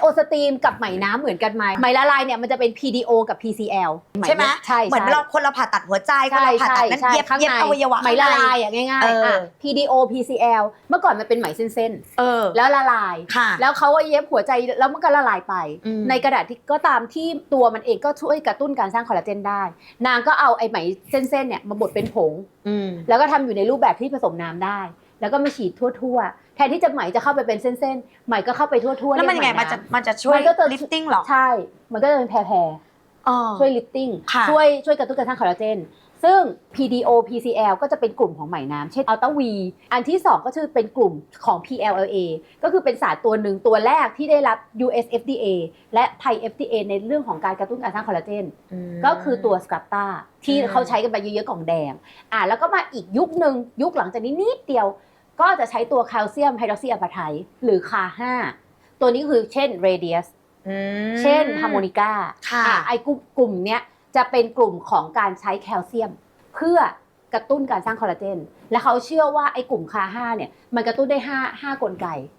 โอสตรีมกับไหมน้ำเหมือนกันไหมไหมละลายเนี่ยมันจะเป็น PDO กับ PCL ใช่ไหมใช่เหมือนใช่เราคนเราผ่าตัดหัวใจคนใช่เราผ่าตัดนั้นใช่เย็บข้างเย็บในอวัยวะไหมข้างละในลายอะง่ายเอๆออ่อะ PDO PCL เมื่อก่อนมันเป็นไหมเส้นเออๆแล้วละลายค่ะแล้วเขาก็เย็บหัวใจแล้วมันก็ละลายไปอืมในกระดาษที่ก็ตามที่ตัวมันเองก็ช่วยกระตุ้นการสร้างคอลลาเจนได้ นางก็เอาไอ้ไหมเส้นๆเนี่ยมาบดเป็นผงอืมแล้วก็ทำอยู่ในรูปแบบที่ผสมน้ำได้ แล้วก็มาฉีดทั่วๆ แทนที่จะไหมจะเข้าไปเป็นเส้นๆ ไหมก็เข้าไปทั่วๆแล้วมันเรียังไงไหมันจะมันจะช่วยมันก็จะลิฟติ้งหรอ ใช่ มันก็จะเป็นแพรอ๋อๆช่วยลิฟติ้งค่ะช่วยช่วยกระตุ้นการสร้างคอลลาเจน ซึ่ง PDO PCL ก็จะเป็นกลุ่มของไหมน้ำเช่นอัลต a วี อันที่ 2 ก็คือเป็นกลุ่มของ PLLA ก็คือเป็นสารตัวหนึ่งตัวแรกที่ได้รับ US FDA และไทย FDA ในเรื่องของการกระตุ้นการสร้างคอลลาเจนมก็คือตัวสครับตาที่อืมเขาใช้กันไปเยอะๆกล่องแดง อ่าแล้วก็มาอีกยุคหนึ่งยุคหลังจากนี้นิดเดียว ก็จะใช้ตัวแคลเซียมไฮดรอกซีอะพาไทหรือคา5ตัวนี้คือเช่นเรเดียสอืมเช่นฮาร์โมนิก้าค่ะไอ้กลุ่มกลุ่มเนี้ยจะเป็นกลุ่มของการใช้แคลเซียม เพื่อกระตุ้นการสร้างคอลลาเจน และเขาเชื่อว่าไอ้กลุ่มคา5เนี่ยมันกระตุ้นได้ 5 5 กลไก